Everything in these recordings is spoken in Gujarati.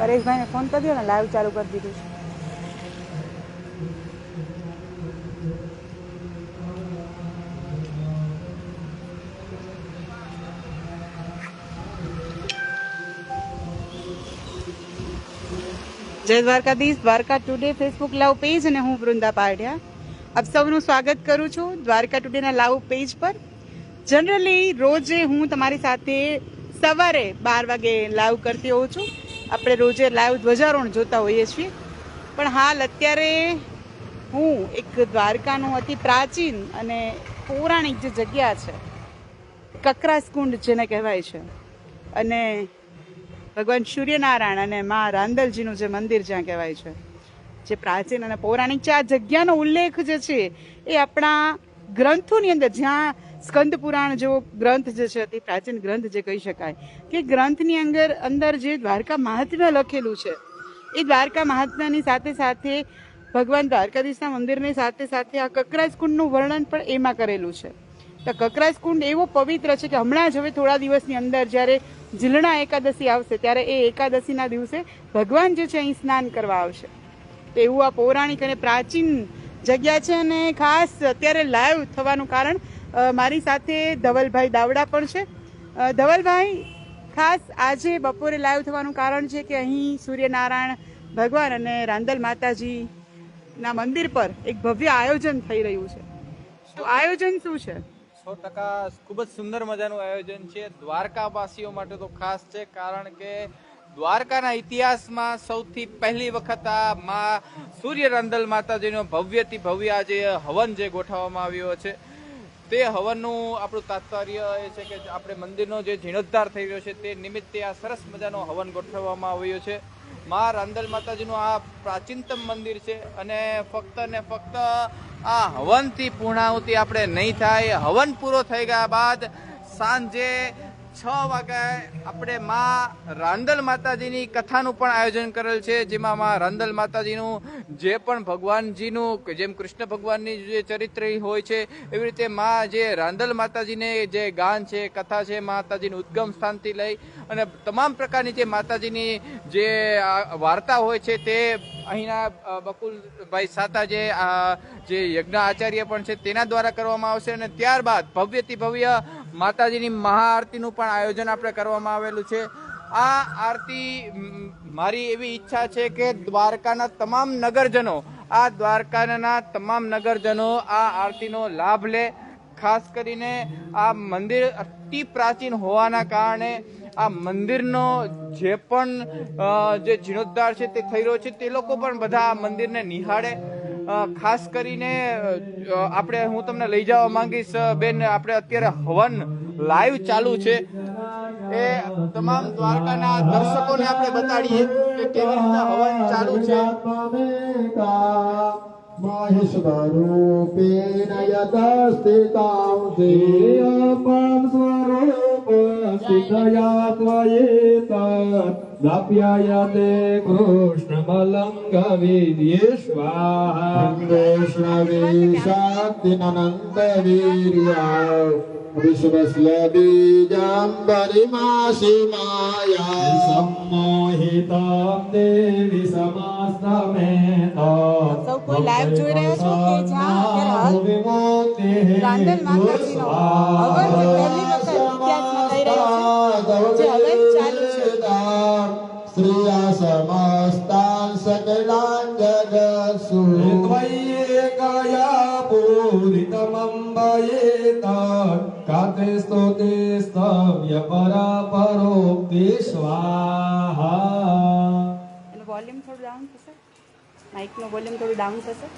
પરેશભાઈને ફોન કર્યો ને લાઈવ ચાલુ કરી દીધું છે. Jay Dwarkadhish, Dwarka today Facebook live page અને હું વૃંદા પાડ્યા આપ સૌનું સ્વાગત કરું છું દ્વારકા ટુડેના લાઈવ પેજ પર. જનરલી રોજે હું તમારી સાથે સવારે બાર વાગે લાઈવ કરતી હોઉં છું. આપણે રોજે લાઈવ ધ્વજારોહણ જોતા હોઈએ છીએ. પણ હાલ અત્યારે હું એક દ્વારકાનું અતિ પ્રાચીન અને પૌરાણિક જે જગ્યા છે કકરાસ કુંડ જેને કહેવાય છે, અને ભગવાન સૂર્યનારાયણ અને મા રાંદલજીનું જે મંદિર જ્યાં કહેવાય છે, જે પ્રાચીન અને પૌરાણિક છે. આ જગ્યાનો ઉલ્લેખ જે છે એ આપણા ગ્રંથોની અંદર જ્યાં સ્કંદ પુરાણ જેવો ગ્રંથ જે છે, અતિ પ્રાચીન ગ્રંથ જે કહી શકાય, કે ગ્રંથની અંદર અંદર જે દ્વારકા મહાત્મ્ય લખેલું છે, એ દ્વારકા મહાત્મ્યની સાથે સાથે, ભગવાન દ્વારકાધીશના મંદિરની સાથે સાથે આ કકરાજ કુંડનું વર્ણન પણ એમાં કરેલું છે. તો કકરાજ કુંડ એવો પવિત્ર છે કે હમણાં જ હવે થોડા દિવસની અંદર જ્યારે જીલણા એકાદશી આવશે, ત્યારે એ એકાદશીના દિવસે ભગવાન જે છે, અહીં સ્નાન કરવા આવશે. તો એવું આ પૌરાણિક અને પ્રાચીન જગ્યા છે અને ખાસ અત્યારે લાઈવ થવાનું કારણ મારી સાથે ધવલભાઈ દાવડા પણ છે. ધવલભાઈ, ખાસ આજે બપોરે લાઈવ થવાનું કારણ છે કે અહીં સૂર્યનારાયણ ભગવાન અને રાંદલ માતાજીના મંદિર પર એક ભવ્ય આયોજન થઈ રહ્યું છે. તો આયોજન શું છે? સો ટકા ખૂબ જ સુંદર મજાનું આયોજન છે. દ્વારકાવાસીઓ માટે તો ખાસ છે, કારણ કે દ્વારકાના ઇતિહાસમાં સૌથી પહેલી વખત આ મા સૂર્ય રાંદલ માતાજીનો ભવ્યથી ભવ્ય આજે હવન જે ગોઠવવામાં આવ્યો છે. તે હવનનું આપણું તાત્પર્ય એ છે કે આપણે મંદિરનો જે જીર્ણોદ્ધાર થઈ રહ્યો છે તે નિમિત્તે આ સરસ મજાનો હવન ગોઠવવામાં આવ્યો છે. મા રાંદલ માતાજીનું આ પ્રાચીનતમ મંદિર છે અને ફક્ત ને ફક્ત આ હવનથી પૂર્ણાહુતિ આપણે નહીં થાય. હવન પૂરો થઈ ગયા બાદ સાંજે છ વાગે આપણે માં રાંદલ માતાજીની કથાનું પણ આયોજન કરેલ છે, જેમાં માં રાંદલ માતાજીનું જે પણ ભગવાનજીનું જેમ કૃષ્ણ ભગવાનની જે ચરિત્ર હોય છે, એવી રીતે માં જે રાંદલ માતાજીને જે ગાન છે, કથા છે, માતાજીનું ઉદ્ગમ સ્થાનથી લઈ અને તમામ પ્રકારની જે માતાજીની જે વાર્તા હોય છે, તે અહીંના બકુલભાઈ સાતા જે જે યજ્ઞ આચાર્ય પણ છે, તેના દ્વારા કરવામાં આવશે અને ત્યારબાદ ભવ્યથી ભવ્ય માતાજીની મહાઆરતીનું પણ આયોજન આપણે કરવામાં આવેલું છે. આ આરતી મારી એવી ઈચ્છા છે કે દ્વારકાના તમામ નગરજનો, આ દ્વારકાના તમામ નગરજનો આ આરતીનો લાભ લે. ખાસ કરીને આ મંદિર અતિ પ્રાચીન હોવાના કારણે આ મંદિરનો જે પણ જે જીર્ણોદ્ધાર છે તે થઈ રહ્યો છે તે લોકો પણ બધા આ મંદિરને નિહાળે. ખાસ કરીને આપણે હું તમને લઈ જવા માંગીશ બેન, આપણે અત્યારે હવન લાઈવ ચાલુ છે. એ તમામ દ્વારકાના દર્શકોને આપણે બતાડીએ કે કેવી રીતે હવન ચાલુ છે. સ્વરૂપે નયતા સ્થિતા સ્વરૂપ. स्वरूपस्थितया त्वयेत दाप्यायते कृष्णमलङ्गवीर्येष्वाहा वैष्णवी शक्तिननन्तवीर्या विश्वस्य बीजाम्बरिमासि माया सम्मोहितां देवि समास्तमेता સૌ કોઈ લાઈવ જોઈ રહ્યા છો કે જ્યાં અત્યારે હાલ રાંદલ માતાજીનો હવન જે પહેલી પરાપરોક્તિ સ્વાહા? એનું વોલ્યુમ થોડું ડાઉન થશે? માઇકનું વોલ્યુમ થોડું ડાઉન થશે?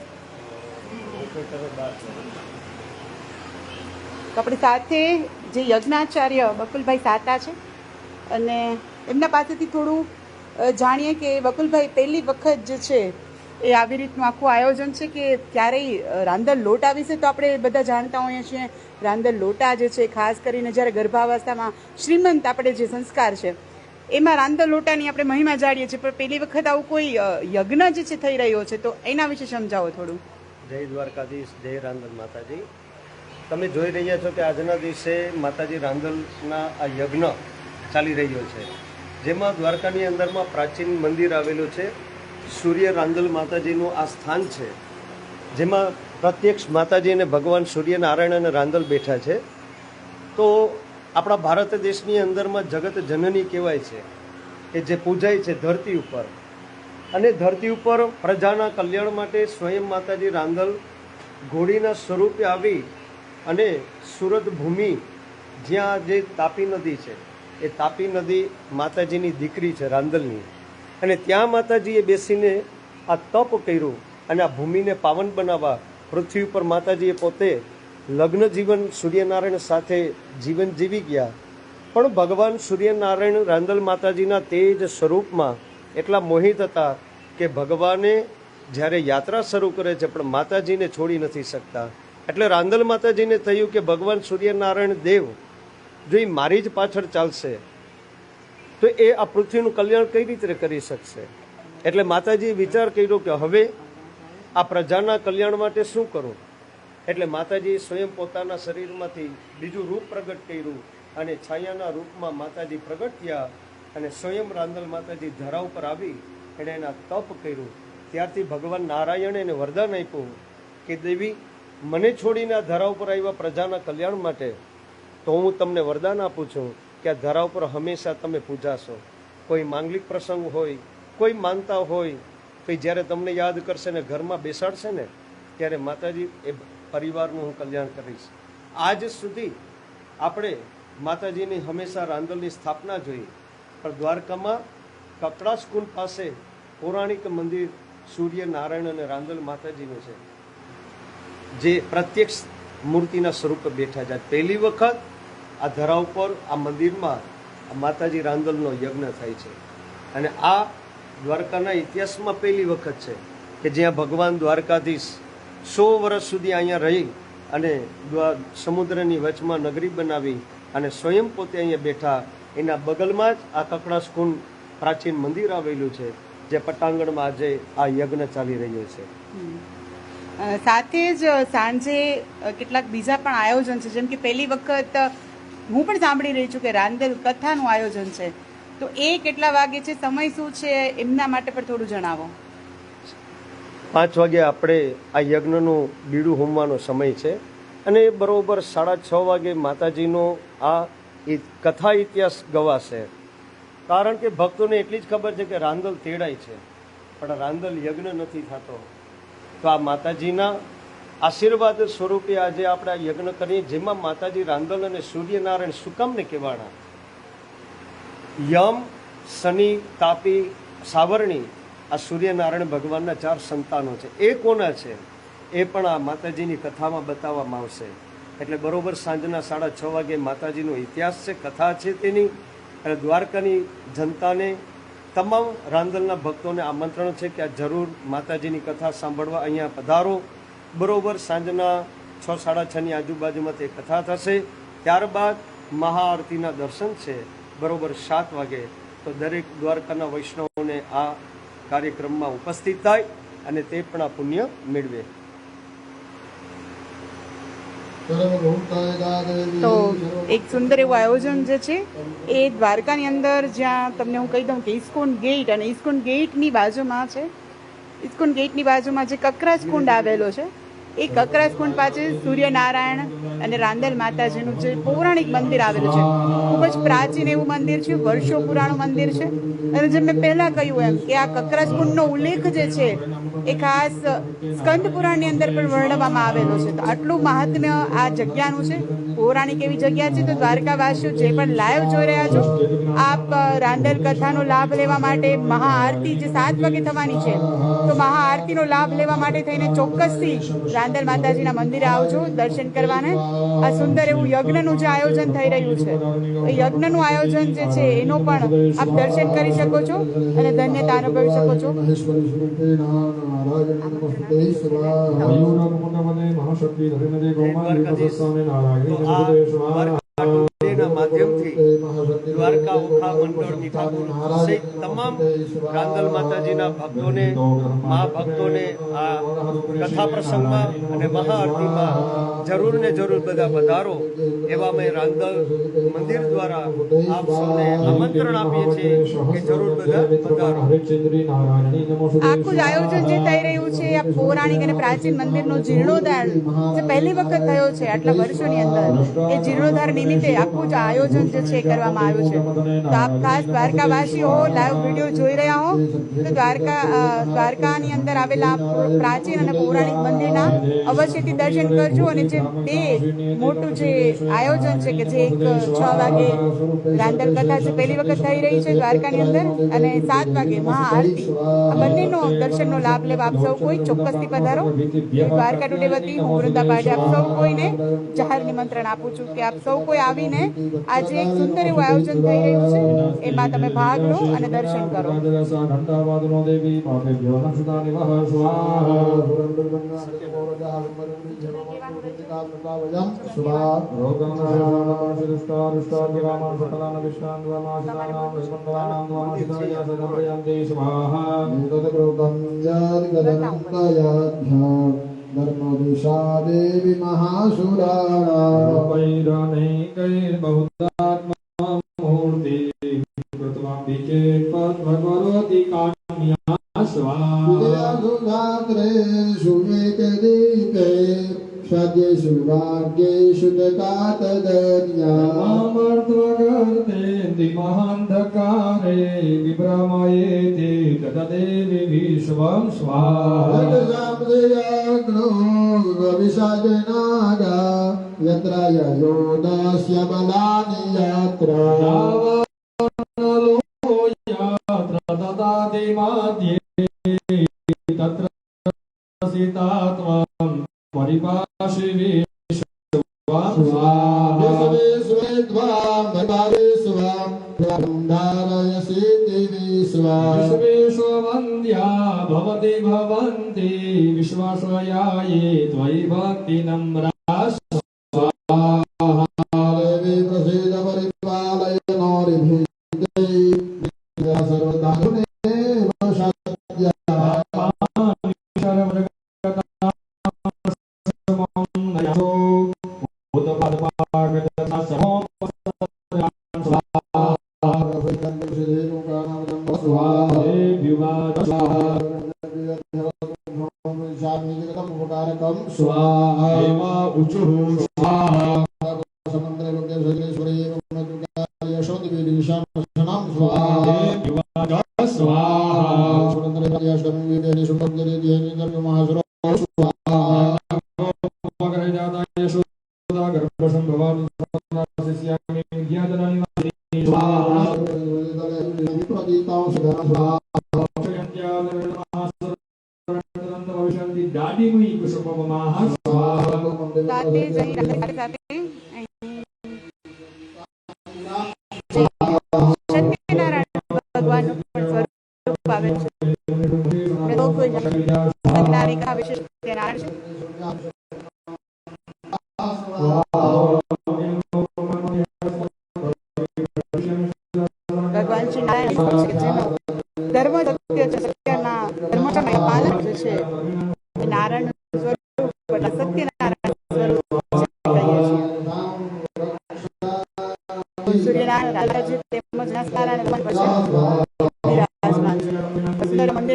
આપણી સાથે જે યજ્ઞાચાર્ય બકુલભાઈ સાતા છે અને એમના પાસેથી થોડું જાણીએ કે બકુલભાઈ પહેલી વખત જે છે એ આવી રીતનું આખું આયોજન છે કે ક્યારેય રાંદલ લોટા વિશે તો આપણે બધા જાણતા હોઈએ છીએ. રાંદલ લોટા જે છે, ખાસ કરીને જ્યારે ગર્ભાવસ્થામાં શ્રીમંત આપણે જે સંસ્કાર છે, એમાં રાંદલ લોટાની આપણે મહિમા જાણીએ છીએ. પણ પહેલી વખત આવું કોઈ યજ્ઞ જે છે થઈ રહ્યો છે, તો એના વિશે સમજાવો થોડું. જય દ્વારકાધીશ, જય રાંદલ માતાજી. તમે જોઈ રહ્યા છો કે આજના દિવસે માતાજી રાંદલના આ યજ્ઞ ચાલી રહ્યો છે. જેમાં દ્વારકાની અંદરમાં પ્રાચીન મંદિર આવેલું છે. સૂર્ય રાંદલ માતાજીનું આ સ્થાન છે, જેમાં પ્રત્યક્ષ માતાજી અને ભગવાન સૂર્યનારાયણ અને રાંદલ બેઠા છે. તો આપણા ભારત દેશની અંદરમાં જગત જનની કહેવાય છે કે જે પૂજાય છે ધરતી ઉપર. અને ધરતી ઉપર પ્રજાના કલ્યાણ માટે સ્વયં માતાજી રાંદલ ઘોડીના સ્વરૂપે આવી અને સુરત ભૂમિ જ્યાં જે તાપી નદી છે, એ તાપી નદી માતાજીની દીકરી છે રાંદલની. અને ત્યાં માતાજીએ બેસીને આ તપ કર્યું અને આ ભૂમિને પાવન બનાવવા પૃથ્વી ઉપર માતાજીએ પોતે લગ્ન જીવન સૂર્યનારાયણ સાથે જીવન જીવી ગયા. પણ ભગવાન સૂર્યનારાયણ રાંદલ માતાજીના તેજ સ્વરૂપમાં એટલા મોહિત હતા કે ભગવાને જ્યારે યાત્રા શરૂ કરે છે પણ માતાજીને છોડી નથી શકતા. એટલે રાંદલ માતાજીને થયું કે ભગવાન સૂર્યનારાયણ દેવ, જો એ મારી જ પાછળ ચાલશે તો એ આ પૃથ્વીનું કલ્યાણ કઈ રીતે કરી શકશે? એટલે માતાજીએ વિચાર કર્યો કે હવે આ પ્રજાના કલ્યાણ માટે શું કરું? એટલે માતાજીએ સ્વયં પોતાના શરીરમાંથી બીજું રૂપ પ્રગટ કર્યું અને છાયાના રૂપમાં માતાજી પ્રગટ થયા અને સ્વયં રાંદલ માતાજી ધરા ઉપર આવી એણે એના તપ કર્યું. ત્યારથી ભગવાન નારાયણે એને વરદાન આપ્યું કે, દેવી, મને છોડીને આ ધરા ઉપર આવ્યા પ્રજાના કલ્યાણ માટે તો હું તમને વરદાન આપું છું. કે આ ધરા ઉપર હંમેશા તમે પૂજાશો કોઈ માંગલિક પ્રસંગ હોય, કોઈ માનતા હોય, તો જ્યારે તમને યાદ કરશે ને ઘરમાં બેસાડશે ને, ત્યારે માતાજી એ પરિવારનું હું કલ્યાણ કરીશ. આજ સુધી આપણે માતાજીની હંમેશા રાંદલની સ્થાપના જોઈ. પણ દ્વારકામાં કકડાસ કુંડ પાસે પૌરાણિક મંદિર સૂર્ય નારાયણ અને રાંદલ માતાજીનું છે. જે પ્રત્યક્ષ મૂર્તિના સ્વરૂપે બેઠા જાય પહેલી વખત આ ધરા ઉપર આ મંદિરમાં માતાજી રાંદલનો યજ્ઞ થાય છે. અને આ દ્વારકાના ઇતિહાસમાં પહેલી વખત છે કે જ્યાં ભગવાન દ્વારકાધીશ સો વર્ષ સુધી અહીંયા રહી અને સમુદ્રની વચમાં નગરી બનાવી અને સ્વયં પોતે અહીંયા બેઠા. એના બગલમાં જ આ કકડાસ કુંડ પ્રાચીન મંદિર આવેલું છે, જે પટાંગણમાં આજે આ યજ્ઞ ચાલી રહ્યો છે. સાથે જ સાંજે કેટલાક બીજા પણ આયોજન છે, જેમ કે પહેલી વખત હું પણ સાંભળી રહી છું કે રાંદેલ કથાનું આયોજન છે. તો એ કેટલા વાગે છે, સમય શું છે, એમના માટે પણ થોડું જણાવો. પાંચ વાગે આપણે આ યજ્ઞનું બીડું હોમવાનો સમય છે અને બરોબર સાડા છ વાગે માતાજીનો આ કથા ઇતિહાસ ગવાશે. કારણ કે ભક્તોને એટલી જ ખબર છે કે રાંદલ તેડાય છે. પણ રાંદલ યજ્ઞ નથી થતો. તો આ માતાજીના આશીર્વાદ સ્વરૂપે આજે આપણે યજ્ઞ કરીએ જેમાં માતાજી રાંદલ અને સૂર્યનારાયણ સુકામને કહેવાના યમ, શનિ, તાપી, સાવરણી, આ સૂર્યનારાયણ ભગવાનના ચાર સંતાનો છે. એ કોના છે? એ પણ આ માતાજીની કથામાં બતાવવામાં આવશે. એટલે બરોબર સાંજના સાડા છ વાગે માતાજીનો ઇતિહાસ છે, કથા છે તેની. અને દ્વારકાની જનતાને તમામ રાંદલના ભક્તોને આમંત્રણ છે કે આ જરૂર માતાજીની કથા સાંભળવા અહીંયા પધારો. બરોબર સાંજના છ, સાડા છની આજુબાજુમાં તે કથા થશે. ત્યારબાદ મહાઆરતીના દર્શન છે, બરોબર સાત વાગે. તો દરેક દ્વારકાના વૈષ્ણવોને આ કાર્યક્રમમાં ઉપસ્થિત થાય અને તે પણ આ પુણ્ય મેળવે. તો એક સુંદર એવું આયોજન જે છે, એ દ્વારકાની અંદર જ્યાં તમને હું કહી દઉં કે ઇસ્કોન ગેટ અને ઇસ્કોન ગેટની બાજુમાં છે, ઇસ્કોન ગેટની બાજુમાં જે કકરાજ કુંડ આવેલો છે એ કકરાસ કુંડ પાસે સૂર્યનારાયણ અને રાંદલ માતાજીનું જે પૌરાણિક મંદિર આવેલું છે. ખૂબ જ પ્રાચીન એવું મંદિર છે, વર્ષો પુરાણું મંદિર છે. અને જેમ મેં પહેલાં કહ્યું એમ કે આ કકરાસ કુંડનો ઉલ્લેખ જે છે, એ ખાસ સ્કંદ પુરાણની અંદર પણ વર્ણવવામાં આવેલો છે. તો આટલું મહાત્મ્ય આ જગ્યાનું છે. પૌરાણિક એવી જગ્યા છે તો દ્વારકાવાસીઓ જે પણ લાઈવ જોઈ રહ્યા છો, આપ રાંદલ કથાનો લાભ લેવા માટે મહાઆરતી જે સાત વાગે થવાની છે, તો મહાઆરતીનો લાભ લેવા માટે થઈને ચોક્કસથી રાંદલ માતાજીના મંદિરે આવજો દર્શન કરવાને. આ સુંદર એવું યજ્ઞનું જે આયોજન થઈ રહ્યું છે એ યજ્ઞનું આયોજન જે છે એનો પણ આપ દર્શન કરી શકો છો અને ધન્યતા અનુભવી શકો છો. દ્વારકા ઓખા મંડળની ઠાકોર સહિત તમામ રાંદલ માતાજીના ભક્તોને, મહાભક્તોને આ કથા પ્રસંગમાં અને મહાઆરતીમાં જરૂર ને જરૂર બધા પધારો એવા મેં રાંદલ મંદિર દ્વારા આપ સૌને આમંત્રણ આપીએ છીએ કે જરૂર બધા પધારો. આખું આયોજન જે થઈ રહ્યું છે, આ પૌરાણિક અને પ્રાચીન મંદિરનો જીર્ણોદ્ધાર જે પહેલી વખત થયો છે આટલા વર્ષોની અંદર, એ જીર્ણોદ્ધાર નિમિત્તે આખું જ આયોજન જે છે કરવામાં આવ્યું છે. તો આપ ખાસ દ્વારકાવાસીઓ હો લાઈવ વીડિયો જોઈ રહ્યા હો. તો દ્વારકા દ્વારકાની અંદર આવેલા પ્રાચીન અને પૌરાણિક મંદિરના અવશ્યથી દર્શન કરજો અને જે બે મોટું જે આયોજન છે કે જે એક છ વાગે રાંદલ કથા છે. પહેલી વખત થઈ રહી છે દ્વારકાની અંદર અને સાત વાગે મહાઆરતી આ બંનેનો દર્શનનો લાભ લેવા આપ સૌ કોઈ ચોક્કસથી પધારો. દ્વારકા ટુડે વતી હું વૃંદા પાડે આપ સૌ કોઈને જાહેર નિમંત્રણ આપું છું કે આપ સૌ કોઈ આવીને આજે એક સુંદર એવું આયોજન થઈ રહ્યું છે એમાં તમે ભાગ લો અને દર્શન કરો. ઘંટાવાદનો દેવી પાપેભ્યો ेन्द्रिमहान्धकारे विभ्रमयेति तदेवि गतदेविश्वं स्वागतविषयनाग यत्र। यो दश्यबलादि यात्रालो यात्रा तत्र देवाद्ये त्वा विश्वं स्वाहा धारयसि दिवि स्वा विश्वेश्ववन्द्या भवति भवन्ति विश्वाश्रयाये त्वयि भक्तिनम्रा देवी स्वाहा उचुः स्वाहा समुद्रे સાથે જઈ સાથે સત્યનારાયણ ભગવાનનું પણ સ્વરૂપ આવે છે આપણે સૌ કોઈ જાણીએ છીએ. સત્યનારાયણ કા વિશેષ સત્યનારાયણ છે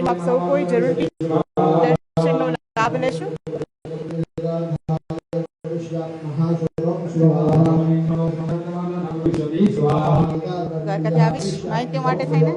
આપ સૌ કોઈ જરૂરથી દર્શનનો લાભ લેશો. દ્વારકાથી આવી માહિતીઓ માટે થઈને.